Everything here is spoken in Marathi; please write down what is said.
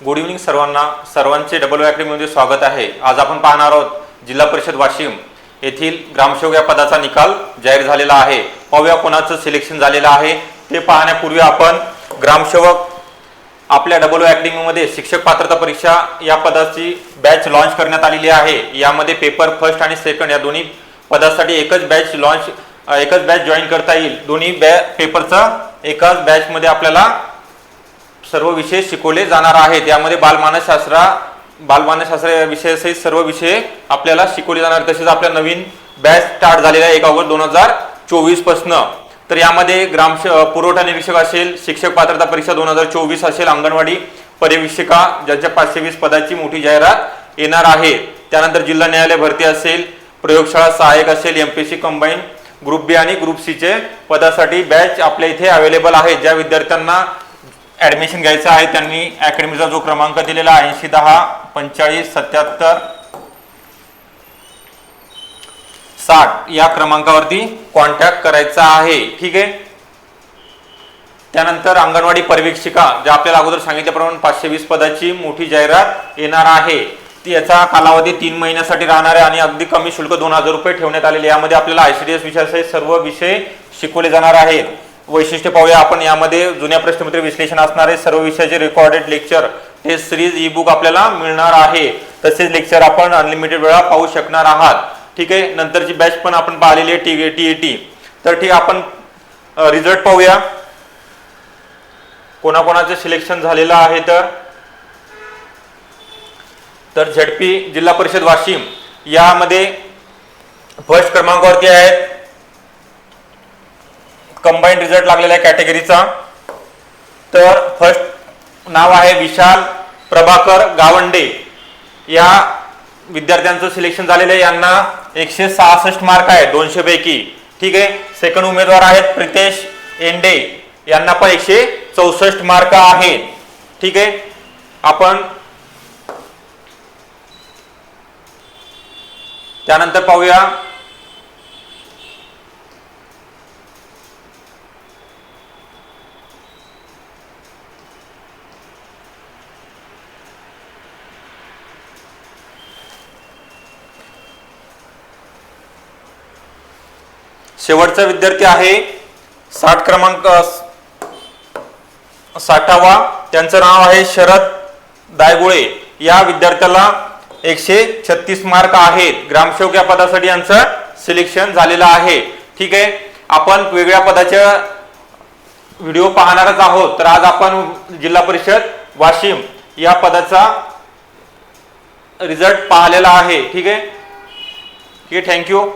गुड इव्हनिंग सर्वांना. सर्वांचे डबल अकॅडमीमध्ये स्वागत आहे. आज आपण पाहणार आहोत जिल्हा परिषद वाशिम येथील ग्रामसेवक या पदाचा निकाल जाहीर झालेला आहे. पाहूया कोणाचं सिलेक्शन झालेलं आहे. ते पाहण्यापूर्वी आपण ग्रामसेवक आपल्या डबल अकॅडमीमध्ये शिक्षक पात्रता परीक्षा या पदाची बॅच लॉन्च करण्यात आलेली आहे. यामध्ये पेपर फर्स्ट आणि सेकंड या दोन्ही पदासाठी एकच बॅच लॉन्च एकच बॅच जॉईन करता येईल. दोन्ही बॅ पेपरचा एकाच बॅचमध्ये आपल्याला सर्व विषय शिकवले जाणार आहेत. यामध्ये बालमानसशास्त्रा बालमानसशास्त्र या विषयासहित सर्व विषय आपल्याला शिकवले जाणार तसेच आपल्या नवीन बॅच स्टार्ट झालेला आहे एक ऑगस्ट दोन हजार चोवीसपासनं. तर यामध्ये ग्राम पुरवठा निरीक्षक असेल शिक्षक पात्रता परीक्षा दोन हजार चोवीस असेल अंगणवाडी पर्यवेक्षिका ज्यांच्या पाचशे वीस पदाची मोठी जाहिरात येणार आहे. त्यानंतर जिल्हा न्यायालय भरती असेल प्रयोगशाळा सहाय्यक असेल एमपीसी कंबाईन ग्रुप बी आणि ग्रुप सीचे पदासाठी बॅच आपल्या इथे अवेलेबल आहे ज्या विद्यार्थ्यांना ॲडमिशन घ्यायचं आहे. त्यांनी अकॅडमीचा जो क्रमांक दिलेला ऐंशी दहा पंचेचाळीस सत्याहत्तर साठ या क्रमांकावरती कॉन्टॅक्ट करायचा आहे. ठीक आहे? त्यानंतर अंगणवाडी पर्यवेक्षिका ज्या आपल्याला अगोदर सांगितल्याप्रमाणे पाचशे वीस पदाची मोठी जाहिरात येणार आहे. ती याचा कालावधी तीन महिन्यासाठी राहणार आहे आणि अगदी कमी शुल्क दोन हजार रुपये ठेवण्यात आलेले यामध्ये आपल्याला आयसीडीएस विषयाचे सर्व विषय शिकवले जाणार आहेत. वैशिष्ट्य पाहूया. आपण यामध्ये जुन्या प्रश्नपत्र विश्लेषण असणारे सर्व विषयाचे recorded lecture test series e book आपल्याला मिळणार आहे. तसेच लेक्चर आपण अनलिमिटेड वेळा पाहू शकणार आहात. ठीक आहे? नंतरची बॅच पण आपण पाहिलेली आहे टी टी टी तर ठीक आपण रिझल्ट पाहूया. कोणाकोणाचं सिलेक्शन झालेलं आहे तर? तर झडपी जिल्हा परिषद वाशिम. यामध्ये फर्स्ट क्रमांकावरती आहेत. कंबाईंड रिझल्ट लागलेला आहे कॅटेगरीचा तर फर्स्ट नाव आहे विशाल प्रभाकर गावंडे. या विद्यार्थ्यांचं सिलेक्शन झालेलं आहे. यांना एकशे सहासष्ट मार्क आहे दोनशे पैकी. ठीक आहे? सेकंड उमेदवार आहेत प्रितेश एंडे. यांना पण एकशे चौसष्ट मार्क आहेत ठीक आहे? आपण त्यानंतर पाहूया. शेवटचा विद्यार्थी आहे. साठ क्रमांक साठावा. त्यांचं नाव आहे शरद दायगुळे. या विद्यार्थ्याला एकशे छत्तीस मार्क आहेत. ग्रामसेवक या पदासाठी यांचं सिलेक्शन झालेलं आहे. ठीक आहे? आपण वेगळ्या पदाच्या व्हिडिओ पाहणारच आहोत. तर आज आपण जिल्हा परिषद वाशिम या पदाचा रिझल्ट पाहिलेला आहे. ठीक आहे? ठीक आहे थँक्यू.